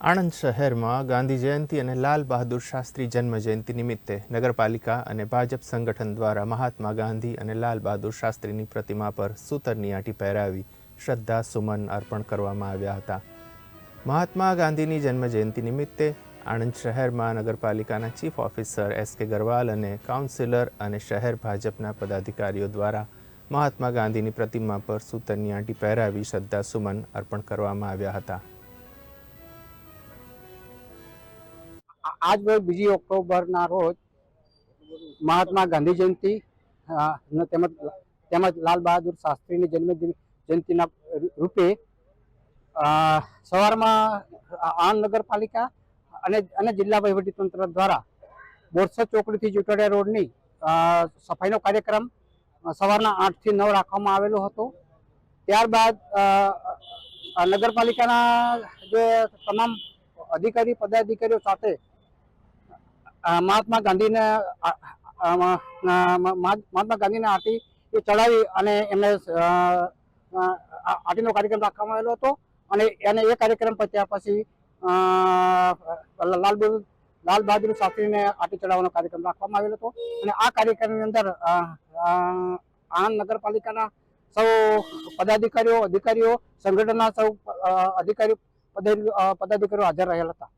આણંદ શહેરમાં ગાંધી જયંતિ અને લાલ બહાદુર શાસ્ત્રી જન્મ જયંતિ નિમિત્તે નગરપાલિકા અને ભાજપ સંગઠન દ્વારા મહાત્મા ગાંધી અને લાલ બહાદુર શાસ્ત્રીની પ્રતિમા પર સૂતરની આંટી પહેરાવી શ્રદ્ધા સુમન અર્પણ કરવામાં આવ્યા હતા. મહાત્મા ગાંધીની જન્મ જયંતિ નિમિત્તે આણંદ શહેરમાં નગરપાલિકાના ચીફ ઓફિસર એસ કે ગરવાલ અને કાઉન્સિલર અને શહેર ભાજપના પદાધિકારીઓ દ્વારા મહાત્મા ગાંધીની પ્રતિમા પર સૂતરની આંટી પહેરાવી શ્રદ્ધા સુમન અર્પણ કરવામાં આવ્યા હતા. આજ રોજ બીજી ઓક્ટોબરના રોજ મહાત્મા ગાંધી જયંતિ તેમજ તેમજ લાલ બહાદુર શાસ્ત્રીની જન્મ જયંતિના રૂપે સવારમાં આણંદ નગરપાલિકા અને અને જિલ્લા વહીવટીતંત્ર દ્વારા બોરસદ ચોકડીથી ચૂંટડિયા રોડની સફાઈનો કાર્યક્રમ સવારના આઠથી નવ રાખવામાં આવેલો હતો. ત્યારબાદ નગરપાલિકાના જે તમામ અધિકારી, પદાધિકારીઓ સાથે મહાત્મા ગાંધીને મહાત્મા ગાંધીને આરતી એ ચડાવી અને એમને આરતીનો કાર્યક્રમ રાખવામાં આવેલો હતો. અને એને એ કાર્યક્રમ પત્યા પછી લાલ લાલ બહાદુર શાસ્ત્રીને આરતી ચડાવવાનો કાર્યક્રમ રાખવામાં આવેલો હતો. અને આ કાર્યક્રમની અંદર આણંદ નગરપાલિકાના સૌ પદાધિકારીઓ, અધિકારીઓ, સંગઠનના સૌ અધિકારીઓ પદાધિકારીઓ હાજર રહેલ હતા.